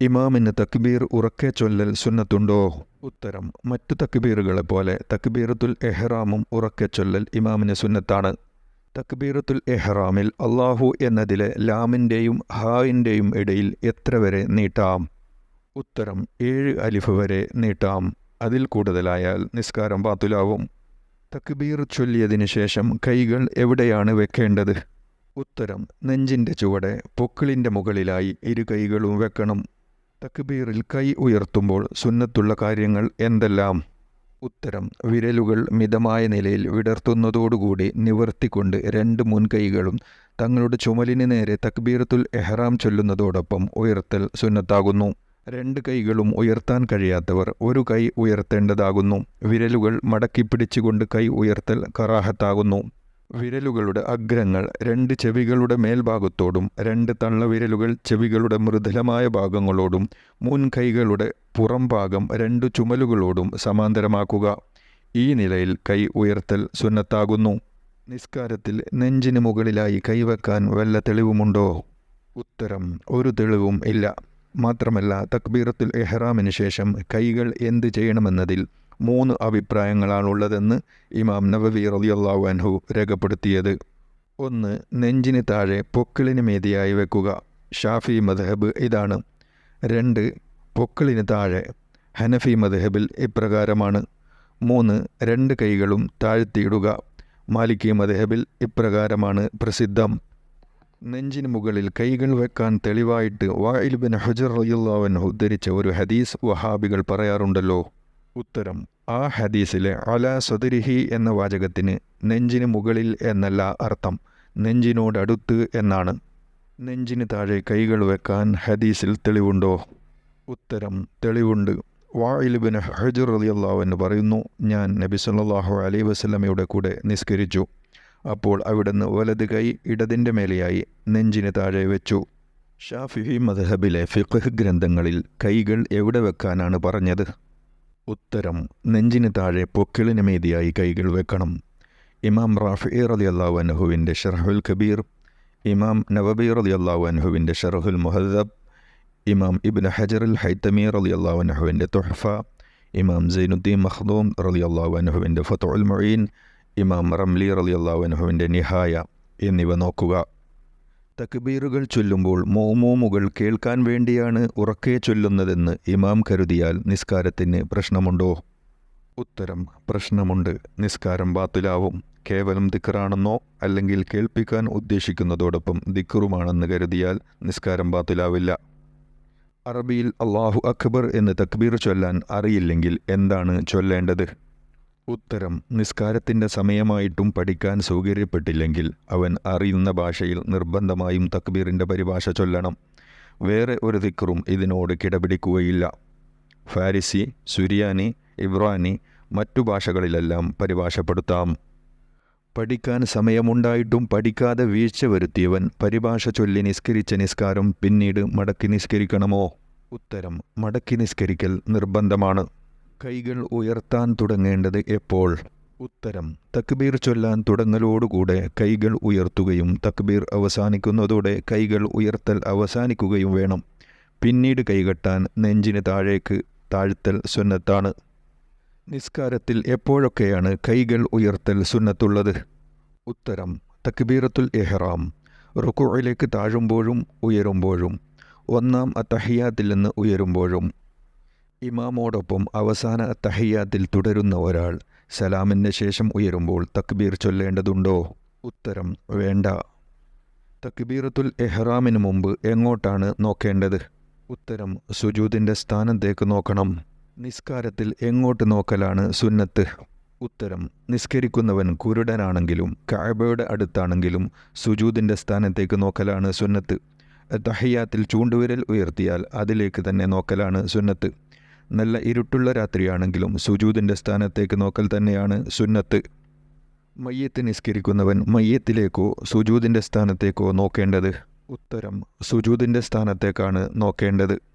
ഇമാമിന് തക്ബീർ ഉറക്കെ ചൊല്ലൽ സുന്നത്തുണ്ടോ? ഉത്തരം മറ്റു തക്ബീറുകളെ പോലെ തക്ബീറത്തുൽ എഹ്റാമും ഉറക്കെ ചൊല്ലൽ ഇമാമിന് സുന്നത്താണ്. തക്ബീറത്തുൽ എഹ്റാമിൽ അള്ളാഹു എന്നതിലെ ലാമിന്റെയും ഹായിന്റെയും ഇടയിൽ എത്ര വരെ നീട്ടാം? ഉത്തരം ഏഴ് അലിഫ് വരെ നീട്ടാം. അതിൽ കൂടുതലായാൽ നിസ്കാരം പാത്തുലാവും തക്ബീർ ചൊല്ലിയതിനു ശേഷം കൈകൾ എവിടെയാണ് വെക്കേണ്ടത്? ഉത്തരം നെഞ്ചിന്റെ ചുവടെ പൊക്കിളിന്റെ മുകളിലായി ഇരു കൈകളും വെക്കണം. തക്ബീറിൽ കൈ ഉയർത്തുമ്പോൾ സുന്നത്തുള്ള കാര്യങ്ങൾ എന്തെല്ലാം? ഉത്തരം വിരലുകൾ മിതമായ നിലയിൽ വിടർത്തുന്നതോടുകൂടി നിവർത്തിക്കൊണ്ട് രണ്ട് മുൻകൈകളും തങ്ങളുടെ ചുമലിന് നേരെ തക്ബീറത്തുൽ എഹ്റാം ചൊല്ലുന്നതോടൊപ്പം ഉയർത്തൽ സുന്നത്താകുന്നു. രണ്ട് കൈകളും ഉയർത്താൻ കഴിയാത്തവർ ഒരു കൈ ഉയർത്തേണ്ടതാകുന്നു. വിരലുകൾ മടക്കി പിടിച്ചുകൊണ്ട് കൈ ഉയർത്തൽ കറാഹത്താകുന്നു. വിരലുകളുടെ അഗ്രങ്ങൾ രണ്ട് ചെവികളുടെ മേൽഭാഗത്തോടും രണ്ട് തള്ളവിരലുകൾ ചെവികളുടെ മൃദുലമായ ഭാഗങ്ങളോടും മുൻകൈകളുടെ പുറം ഭാഗം രണ്ടു ചുമലുകളോടും സമാന്തരമാക്കുക. ഈ നിലയിൽ കൈ ഉയർത്തൽ സുന്നത്താകുന്നു. നിസ്കാരത്തിൽ നെഞ്ചിന് മുകളിലായി കൈവെക്കാൻ വല്ല തെളിവുമുണ്ടോ? ഉത്തരം ഒരു തെളിവും ഇല്ല. മാത്രമല്ല തക്ബീറത്തുൽ എഹ്റാമിന് ശേഷം കൈകൾ എന്ത് ചെയ്യണമെന്നതിൽ മൂന്ന് അഭിപ്രായങ്ങളാണുള്ളതെന്ന് ഇമാം നവവി റളിയല്ലാഹു അൻഹു രേഖപ്പെടുത്തിയത്. ഒന്ന് നെഞ്ചിന് താഴെ പൊക്കിളിന് മേതിയായി വെക്കുക. ഷാഫി മദ്ഹബ് ഇതാണ്. രണ്ട് പൊക്കിളിന് താഴെ ഹനഫി മദ്ഹബിൽ ഇപ്രകാരമാണ്. മൂന്ന് രണ്ട് കൈകളും താഴ്ത്തിയിടുക. മാലിക്കി മദ്ഹബിൽ ഇപ്രകാരമാണ് പ്രസിദ്ധം. നെഞ്ചിന് മുകളിൽ കൈകൾ വെക്കാൻ തെളിവായിട്ട് വായിൽ ബിൻ ഹുജർ റയ്യുള്ളവൻ ഉദ്ധരിച്ച ഒരു ഹദീസ് വഹാബികൾ പറയാറുണ്ടല്ലോ. ഉത്തരം ആ ഹദീസിലെ അല സദരിഹി എന്ന വാചകത്തിന് നെഞ്ചിന് മുകളിൽ എന്നല്ല അർത്ഥം നെഞ്ചിനോടടുത്ത് എന്നാണ്. നെഞ്ചിന് താഴെ കൈകൾ വെക്കാൻ ഹദീസിൽ തെളിവുണ്ടോ? ഉത്തരം തെളിവുണ്ട്. വായിൽ ഹജുർ ഹജർ റളിയല്ലാഹു പറയുന്നു ഞാൻ നബി സല്ലല്ലാഹു അലൈഹി വസല്ലമയുടെ കൂടെ നിസ്കരിച്ചു. അപ്പോൾ അവിടുന്ന് വലത് കൈ ഇടതിന്റെ മേലെയായി നെഞ്ചിന് താഴെ വെച്ചു. ഷാഫിഹി മദ്ഹബിലെ ഫിഖ് ഗ്രന്ഥങ്ങളിൽ കൈകൾ എവിടെ വെക്കാനാണ് പറഞ്ഞത്? ഉത്തരം നെഞ്ചിന് താഴെ പൊക്കിളിന് മേതിയായി കൈകൾ വെക്കണം. ഇമാം റാഫി റലി അള്ളാഹു അൻഹുവിന്റെ ഷെർഹുൽ കബീർ ഇമാം നവബി റലി അള്ളാഹു അൻഹുവിന്റെ ഷെർഹുൽ മുഹദബ് ഇമാം ഇബിൻ ഹജറുൽ ഹൈത്തമീർ റലി അള്ളാഹു അൻഹുവിന്റെ തുഹഫ ഇമാം സൈനുദ്ദീൻ മഖ്ദൂം റലി അള്ളാഹു അൻഹുവിന്റെ ഫത്തുൽ മൊയ്ൻ ഇമാം റംലി റലി അൻഹുവിന്റെ നിഹായ എന്നിവ നോക്കുക. തക്ബീറുകൾ ചൊല്ലുമ്പോൾ മോമോമുകൾ കേൾക്കാൻ വേണ്ടിയാണ് ഉറക്കെ ചൊല്ലുന്നതെന്ന് ഇമാം കരുതിയാൽ നിസ്കാരത്തിന് പ്രശ്നമുണ്ടോ? ഉത്തരം പ്രശ്നമുണ്ട്. നിസ്കാരം ബാത്തിലാവും. കേവലം ദിക്കറാണെന്നോ അല്ലെങ്കിൽ കേൾപ്പിക്കാൻ ഉദ്ദേശിക്കുന്നതോടൊപ്പം ദിക്കറുമാണെന്ന് കരുതിയാൽ നിസ്കാരം ബാത്തിലാവില്ല. അറബിയിൽ അള്ളാഹു അക്ബർ എന്ന് തക്ബീർ ചൊല്ലാൻ അറിയില്ലെങ്കിൽ എന്താണ് ചൊല്ലേണ്ടത്? ഉത്തരം നിസ്കാരത്തിന്റെ സമയമായിട്ടും പഠിക്കാൻ സൗകര്യപ്പെട്ടില്ലെങ്കിൽ അവൻ അറിയുന്ന ഭാഷയിൽ നിർബന്ധമായും തക്ബീറിന്റെ പരിഭാഷ ചൊല്ലണം. വേറെ ഒരു ദിക്റും ഇതിനോട് കിടപിടിക്കുകയില്ല. ഫാരിസി സുരിയാനി ഇബ്രാനി മറ്റു ഭാഷകളിലെല്ലാം പരിഭാഷപ്പെടുത്താം. പഠിക്കാൻ സമയമുണ്ടായിട്ടും പഠിക്കാതെ വീഴ്ച വരുത്തിയവൻ പരിഭാഷ ചൊല്ലി നിസ്കരിച്ച നിസ്കാരം പിന്നീട് മടക്കി നിസ്കരിക്കണമോ? ഉത്തരം മടക്കി നിസ്കരിക്കൽ നിർബന്ധമാണ്. കൈകൾ ഉയർത്താൻ തുടങ്ങേണ്ടത് എപ്പോൾ? ഉത്തരം തക്ബീർ ചൊല്ലാൻ തുടങ്ങലോടുകൂടെ കൈകൾ ഉയർത്തുകയും തക്ബീർ അവസാനിക്കുന്നതോടെ കൈകൾ ഉയർത്തൽ അവസാനിക്കുകയും വേണം. പിന്നീട് കൈകെട്ടാൻ നെഞ്ചിന് താഴേക്ക് താഴ്ത്തൽ സുന്നത്താണ്. നിസ്കാരത്തിൽ എപ്പോഴൊക്കെയാണ് കൈകൾ ഉയർത്തൽ സുന്നത്തുള്ളത്? ഉത്തരം തക്ബീറത്തുൽ എഹ്റാം റുക്കുഴയിലേക്ക് താഴുമ്പോഴും ഉയരുമ്പോഴും ഒന്നാം അത്തഹിയാത്തിൽ നിന്ന് ഉയരുമ്പോഴും ഇമാമോടൊപ്പം അവസാന തഹയ്യാത്തിൽ തുടരുന്ന ഒരാൾ സലാമിന് ശേഷം ഉയരുമ്പോൾ തക്ബീർ ചൊല്ലേണ്ടതുണ്ടോ? ഉത്തരം വേണ്ട. തക്ബീറത്തുൽ എഹ്റാമിന് മുമ്പ് എങ്ങോട്ടാണ് നോക്കേണ്ടത്? ഉത്തരം സുജൂദിന്റെ സ്ഥാനത്തേക്ക് നോക്കണം. നിസ്കാരത്തിൽ എങ്ങോട്ട് നോക്കലാണ് സുന്നത്ത്? ഉത്തരം നിസ്കരിക്കുന്നവൻ കുരുടനാണെങ്കിലും കാബയുടെ അടുത്താണെങ്കിലും സുജൂദിന്റെ സ്ഥാനത്തേക്ക് നോക്കലാണ് സുന്നത്ത്. തഹയ്യാത്തിൽ ചൂണ്ടുവിരൽ ഉയർത്തിയാൽ അതിലേക്ക് തന്നെ നോക്കലാണ് സുന്നത്ത്. നല്ല ഇരുട്ടുള്ള രാത്രിയാണെങ്കിലും സുജൂദിന്റെ സ്ഥാനത്തേക്ക് നോക്കൽ തന്നെയാണ് സുന്നത്ത്. മയ്യത്ത് നിസ്കരിക്കുന്നവൻ മയ്യത്തിലേക്കോ സുജൂദിന്റെ സ്ഥാനത്തേക്കോ നോക്കേണ്ടത്? ഉത്തരം സുജൂദിന്റെ സ്ഥാനത്തേക്കാണ് നോക്കേണ്ടത്.